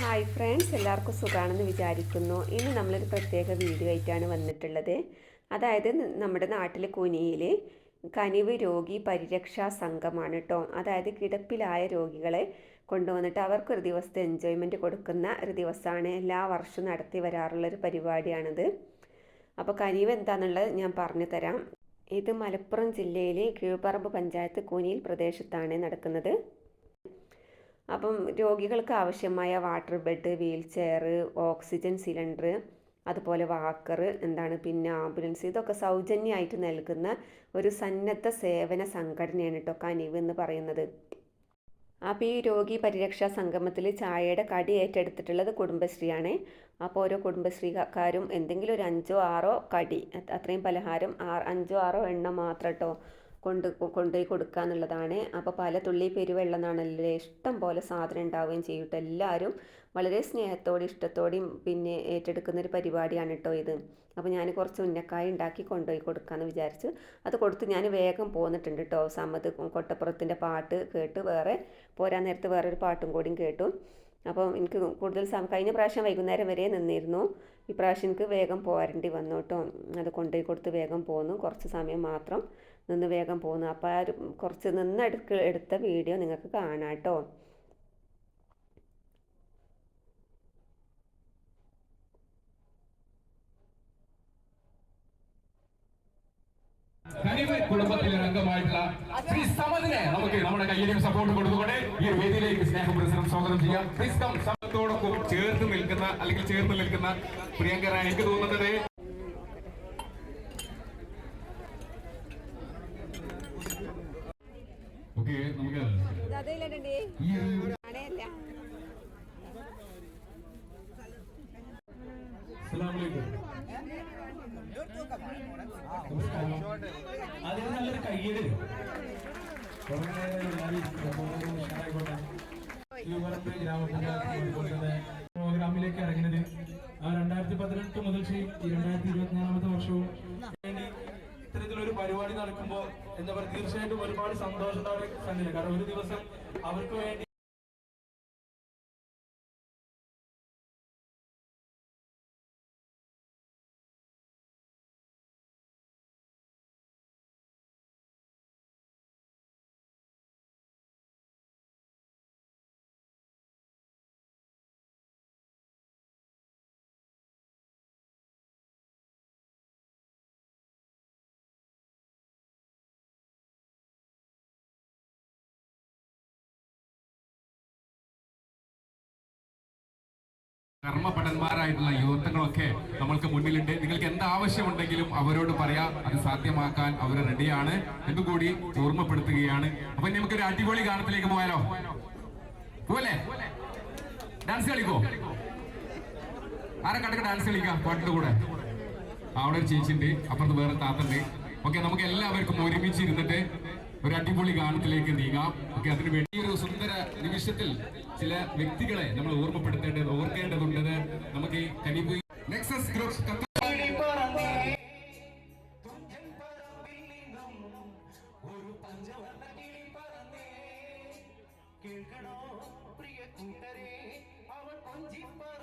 Hi friends എല്ലാവർക്കും സുഖമാണെന്ന് വിചാരിക്കുന്നു. ഇന്ന് നമ്മളൊരു പ്രത്യേക വീഡിയോ ആയിട്ടാണ് വന്നിട്ടുള്ളത്. അതായത് നമ്മുടെ നാട്ടിൽ കുനിയിൽ കനിവ് രോഗി പരിരക്ഷാ സംഘമാണ് കേട്ടോ അതായത് കിടപ്പിലായ രോഗികളെ കൊണ്ടുവന്നിട്ട് അവർക്ക് ഒരു ദിവസത്തെ എൻജോയ്മെന്റ് കൊടുക്കുന്ന ഒരു ദിവസമാണ് എല്ലാ വർഷവും നടത്തി വരാറുള്ളൊരു പരിപാടിയാണിത്. അപ്പോൾ കനിവ് എന്താണെന്നുള്ളത് ഞാൻ പറഞ്ഞു തരാം. ഇത് മലപ്പുറം ജില്ലയിലെ കീഴ്പറമ്പ് പഞ്ചായത്ത് കുനിയിൽ പ്രദേശത്താണ് നടക്കുന്നത്. അപ്പം രോഗികൾക്ക് ആവശ്യമായ water bed wheelchair oxygen cylinder അതുപോലെ വാക്കർ എന്താണ് പിന്നെ ആംബുലൻസ് ഇതൊക്കെ സൗജന്യമായിട്ട് നൽകുന്ന ഒരു സന്നദ്ധ സേവന സംഘടനയാണ് കേട്ടോ കനിവ് എന്ന് പറയുന്നത്. അപ്പോൾ ഈ രോഗി പരിരക്ഷാ സംഗമത്തിൽ ചായയുടെ കടി ഏറ്റെടുത്തിട്ടുള്ളത് കുടുംബശ്രീയാണ്. അപ്പോൾ ഓരോ കുടുംബശ്രീക്കാരും എന്തെങ്കിലും ഒരു അഞ്ചോ ആറോ കടി അത് അത്രയും പലഹാരം അഞ്ചോ ആറോ എണ്ണം മാത്രം കേട്ടോ കൊണ്ട് കൊണ്ടുപോയി കൊടുക്കുക എന്നുള്ളതാണ് അപ്പോൾ പല തുള്ളി പെരുവെള്ളം എന്നാണല്ലേ ഇഷ്ടം പോലെ സാധനം ഉണ്ടാവുകയും ചെയ്യും. എല്ലാവരും വളരെ സ്നേഹത്തോടെ ഇഷ്ടത്തോടെയും പിന്നെ ഏറ്റെടുക്കുന്ന ഒരു പരിപാടിയാണ് കേട്ടോ ഇത്. അപ്പോൾ ഞാൻ കുറച്ച് ഉന്നക്കായ ഉണ്ടാക്കി കൊണ്ടുപോയി കൊടുക്കാമെന്ന് വിചാരിച്ചു അത് കൊടുത്ത് ഞാൻ വേഗം പോന്നിട്ടുണ്ട് കേട്ടോ സമ്മത് കൊട്ടപ്പുറത്തിന്റെ പാട്ട് കേട്ട് വേറെ പോരാൻ നേരത്ത് വേറൊരു പാട്ടും കൂടിയും കേട്ടു. അപ്പം എനിക്ക് കൂടുതൽ കഴിഞ്ഞ പ്രാവശ്യം വൈകുന്നേരം വരെ നിന്നിരുന്നു. ഈ പ്രാവശ്യം എനിക്ക് വേഗം പോരേണ്ടി വന്നു കേട്ടോ. അത് കൊണ്ടുപോയി കൊടുത്ത് വേഗം പോന്നു. കുറച്ച് സമയം മാത്രം നിന്ന് വേഗം പോന്നു. അപ്പോൾ ആ ഒരു കുറച്ച് നിന്ന് എടുക്ക എടുത്ത വീഡിയോ നിങ്ങൾക്ക് കാണാം കേട്ടോ കനിവ് കുടുംബത്തിലെ അംഗമായിട്ടുള്ള ശ്രീ സമദിനെ നമുക്ക് നമ്മുടെ കയ്യിലേക്ക് സപ്പോർട്ട് കൊടുത്തുകൊണ്ട് ഈ വേദിയിലേക്ക് സ്നേഹപുരസരം സ്വാഗതം ചെയ്യാം. പ്ലീസ് കം സമത്തോടൊപ്പം ചേർന്ന് നിൽക്കുന്ന അല്ലെങ്കിൽ ചേർന്ന് നിൽക്കുന്ന പ്രിയങ്കര എനിക്ക് തോന്നുന്നത് ഓക്കെ നമുക്ക് ഈ ഒരു അതിന് നല്ലൊരു കയ്യടി. കുറേ പ്രോഗ്രാമിലേക്ക് ഇറങ്ങിയത് ആ രണ്ടായിരത്തി പതിനെട്ട് മുതൽ രണ്ടായിരത്തി ഇരുപത്തിനാലാമത്തെ വർഷവും. ഇത്തരത്തിലൊരു പരിപാടി നടക്കുമ്പോൾ എന്താ പറയുക തീർച്ചയായിട്ടും ഒരുപാട് സന്തോഷത്തോടെ കാരണം ഒരു ദിവസം അവർക്ക് വേണ്ടി കർമ്മഭടന്മാരായിട്ടുള്ള യുവത്വങ്ങളൊക്കെ നമ്മൾക്ക് മുന്നിലുണ്ട്. നിങ്ങൾക്ക് എന്ത് ആവശ്യമുണ്ടെങ്കിലും അവരോട് പറയാം അത് സാധ്യമാക്കാൻ അവർ റെഡിയാണ്. എന്നുകൂടി ഓർമ്മപ്പെടുത്തുകയാണ്. അപ്പൊ നമുക്ക് ഒരു അടിപൊളി ഗാനത്തിലേക്ക് പോയാലോ? പോലെ ഡാൻസ് കളിക്കോ? ആരെ കണ്ടൊക്കെ ഡാൻസ് കളിക്കാം? പാട്ടിന്റെ കൂടെ. അവിടെ ഒരു ചേച്ചിണ്ട് അപ്പുറത്ത് വേറെ താത്തണ്ട് ഓക്കെ നമുക്ക് എല്ലാവർക്കും ഒരുമിച്ച് ഇരുന്നിട്ട് ഒരു അടിപൊളി ഗാനത്തിലേക്ക് നീങ്ങാം. ഓക്കെ അതിന് വേണ്ടി ഒരു സുന്ദര നിമിഷത്തിൽ ചില വ്യക്തികളെ നമ്മൾ ഓർമ്മപ്പെടുത്തേണ്ടത് ഓർക്കേണ്ടതുണ്ടത് നമുക്ക് ഈ കനിപോയി നെക്സസ് ഗ്രൂപ്പ് കേൾക്കണോ പ്രിയ കൂട്ടരെ? അവൾ കൊഞ്ചിപ്പറ